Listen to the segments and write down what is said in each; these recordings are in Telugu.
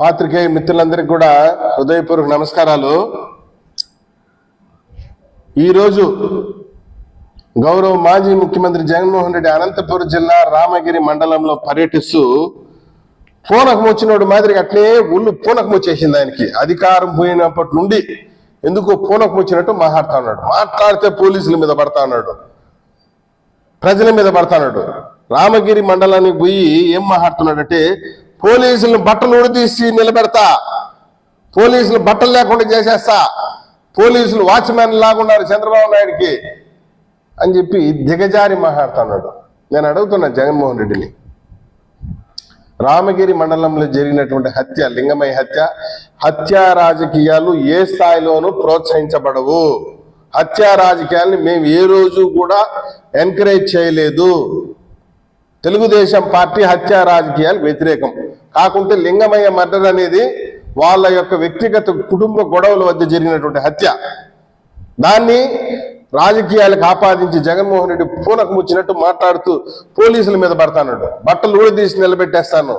పాత్రికేయ మిత్రులందరికీ కూడా హృదయపూర్వక నమస్కారాలు. ఈరోజు గౌరవ మాజీ ముఖ్యమంత్రి జగన్మోహన్ రెడ్డి అనంతపురం జిల్లా రామగిరి మండలంలో పర్యటిస్తూ పూనకం వచ్చినోడు మాదిరిగా అట్లే ఒళ్ళు పూనకం వచ్చేసింది ఆయనకి. అధికారం పోయినప్పటి నుండి ఎందుకు పూనకం వచ్చినట్టు మాట్లాడుతా ఉన్నాడు. మాట్లాడితే పోలీసుల మీద పడతా ఉన్నాడు. ప్రజల మీద పడతాడు రామగిరి మండలానికి పోయి ఏం మాట్లాడుతున్నాడంటే పోలీసులను బట్టలు ఉడదీసి నిలబెడతా. పోలీసులు బట్టలు లేకుండా చేసేస్తా. పోలీసులు వాచ్మెన్ లాగున్నారు చంద్రబాబు నాయుడికి. అని చెప్పి దిగజారి మాట్లాడుతున్నాడు. నేను అడుగుతున్నా జగన్మోహన్ రెడ్డిని. రామగిరి మండలంలో జరిగినటువంటి హత్య లింగమయ్య హత్య హత్య రాజకీయాలు ఏ స్థాయిలోనూ ప్రోత్సహించబడవు. హత్య రాజకీయాల్ని మేము ఏ రోజు కూడా ఎంకరేజ్ చేయలేదు. తెలుగుదేశం పార్టీ హత్య రాజకీయాలు వ్యతిరేకం. కాకుంటే లింగమయ్య మర్డర్ అనేది వాళ్ళ యొక్క వ్యక్తిగత కుటుంబ గొడవల వద్ద జరిగినటువంటి హత్య. దాన్ని రాజకీయాలకు ఆపాదించి జగన్మోహన్ రెడ్డి పూనకం మాట్లాడుతూ పోలీసుల మీద పడతానడు. బట్టలు ఊడదీసి తీసి నిలబెట్టేస్తాను.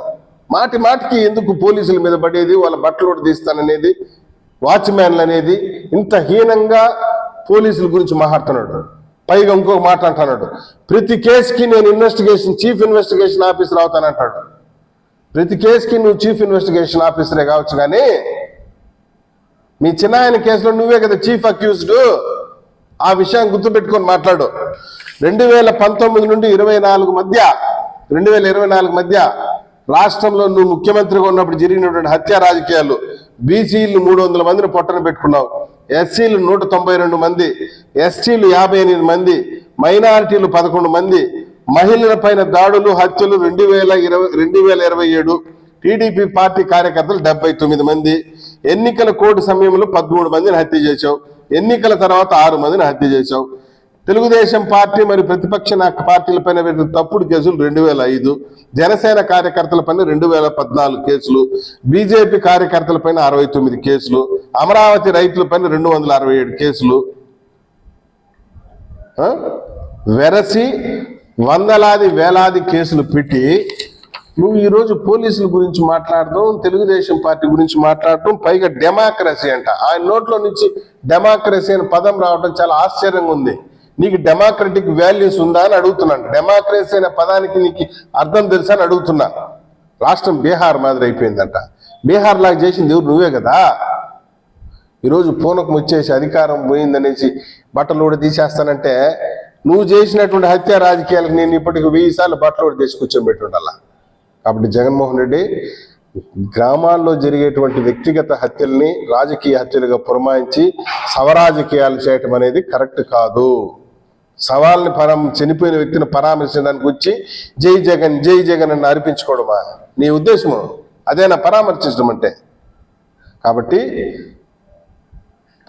మాటి మాటికి ఎందుకు పోలీసుల మీద పడేది? వాళ్ళ బట్టలు ఊడదీస్తాననేది తీస్తాననేది వాచ్మ్యాన్లు అనేది ఇంత హీనంగా పోలీసుల గురించి మాట్లాడుతున్నాడు. పైగా ఇంకొక మాట అంటున్నాడు ప్రతి కేసుకి నేను ఇన్వెస్టిగేషన్ చీఫ్ ఇన్వెస్టిగేషన్ ఆఫీసర్ అవుతానంటాడు ప్రతి కేసుకి నువ్వు చీఫ్ ఇన్వెస్టిగేషన్ ఆఫీసరే కావచ్చు కానీ మీ చిన్నాయన కేసులో నువ్వే కదా చీఫ్ అక్యూజ్డ్ ఆ విషయం గుర్తుపెట్టుకొని మాట్లాడు. రెండు వేల పంతొమ్మిది నుండి ఇరవై నాలుగు మధ్య రెండు వేల ఇరవై నాలుగు మధ్య రాష్ట్రంలో నువ్వు ముఖ్యమంత్రిగా ఉన్నప్పుడు జరిగినటువంటి హత్య రాజకీయాలు బీసీలు మూడు వందల మందిని పొట్టన పెట్టుకున్నావు. ఎస్సీలు నూట తొంభై రెండు మంది ఎస్టీలు యాభై ఎనిమిది మంది మైనారిటీలు పదకొండు మంది మహిళల పైన దాడులు హత్యలు రెండు వేల ఇరవై రెండు వేల ఇరవై ఏడు టీడీపీ పార్టీ కార్యకర్తలు డెబ్బై తొమ్మిది మంది ఎన్నికల కోడ్ సమయంలో పదమూడు మందిని హత్య చేశావు ఎన్నికల తర్వాత ఆరు మందిని హత్య చేశావు. తెలుగుదేశం పార్టీ మరి ప్రతిపక్ష నా పార్టీలపైన పెట్టిన తప్పుడు కేసులు రెండు వేల ఐదు జనసేన కార్యకర్తలపైన రెండు వేల పద్నాలుగు కేసులు బీజేపీ కార్యకర్తలపైన అరవై తొమ్మిది కేసులు అమరావతి రైతులపైన రెండు వందల అరవై ఏడు కేసులు. వెరసి వందలాది వేలాది కేసులు పెట్టి నువ్వు ఈరోజు పోలీసుల గురించి మాట్లాడటం తెలుగుదేశం పార్టీ గురించి మాట్లాడటం పైగా డెమోక్రసీ అంట. ఆయన నోట్లో నుంచి డెమోక్రసీ అనే పదం రావడం చాలా ఆశ్చర్యంగా ఉంది. నీకు డెమోక్రటిక్ వాల్యూస్ ఉందా అని అడుగుతున్నాను. డెమోక్రసీ అనే పదానికి నీకు అర్థం తెలుసా అని అడుగుతున్నా. రాష్ట్రం బీహార్ మాదిరి అయిపోయిందంట. బీహార్ లాగా చేసింది ఎవరు? నువ్వే కదా. ఈరోజు పూనకం వచ్చేసి అధికారం పోయిందనేసి బట్టలు కూడా తీసేస్తానంటే నువ్వు చేసినటువంటి హత్య రాజకీయాలకు నేను ఇప్పటికి వెయ్యి సార్లు బట్టలు కూడా తీసి కూర్చోబెట్టుండాల కాబట్టి జగన్మోహన్ రెడ్డి గ్రామాల్లో జరిగేటువంటి వ్యక్తిగత హత్యల్ని రాజకీయ హత్యలుగా పురమాయించి సవరాజకీయాలు చేయటం అనేది కరెక్ట్ కాదు. సవాల్ని పరం చనిపోయిన వ్యక్తిని పరామర్శించడానికి వచ్చి జై జగన్ జై జగన్ అని అర్పించుకోవడమా? నీ ఉద్దేశము అదేనా పరామర్శించడం అంటే. కాబట్టి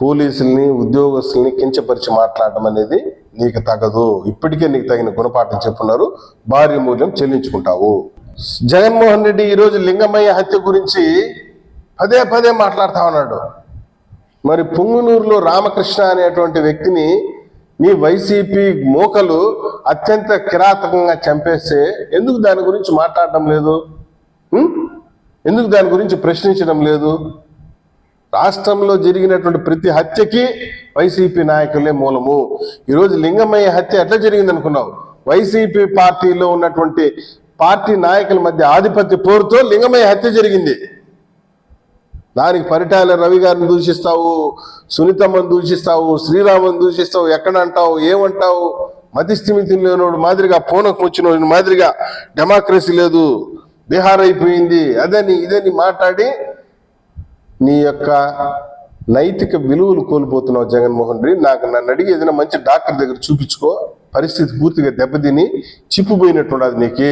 పోలీసుల్ని ఉద్యోగస్తుల్ని కించపరిచి మాట్లాడడం అనేది నీకు తగదు. ఇప్పటికే నీకు తగిన గుణపాఠం చెప్పున్నారు. భార్య మూల్యం చెల్లించుకుంటావు. జగన్మోహన్ రెడ్డి ఈరోజు లింగమయ్య హత్య గురించి పదే పదే మాట్లాడుతా ఉన్నాడు. మరి పుంగునూరులో రామకృష్ణ అనేటువంటి వ్యక్తిని మీ వైసీపీ మోకలు అత్యంత కిరాతకంగా చంపేస్తే ఎందుకు దాని గురించి మాట్లాడడం లేదు? ఎందుకు దాని గురించి ప్రశ్నించడం లేదు? రాష్ట్రంలో జరిగినటువంటి ప్రతి హత్యకి వైసీపీ నాయకులే మూలము. ఈరోజు లింగమయ్య హత్య ఎట్లా జరిగింది అనుకున్నావు వైసీపీ పార్టీలో ఉన్నటువంటి పార్టీ నాయకుల మధ్య ఆధిపత్య పోరుతో లింగమయ్య హత్య జరిగింది. దానికి పరిటాల రవి గారిని దూషిస్తావు సునీతమ్మని దూషిస్తావు శ్రీరామని దూషిస్తావు ఎక్కడ అంటావు ఏమంటావు? మతిస్థిమితి లేనోడు మాదిరిగా పూనకు వచ్చిన మాదిరిగా డెమోక్రసీ లేదు బీహార్ అయిపోయింది అదని ఇదని మాట్లాడి నీ యొక్క నైతిక విలువలు కోల్పోతున్నావు జగన్మోహన్ రెడ్డి. నాకు నన్ను అడిగి ఏదైనా మంచి డాక్టర్ దగ్గర చూపించుకో పరిస్థితి పూర్తిగా దెబ్బతిని చిప్పుపోయినట్టు అది నీకు.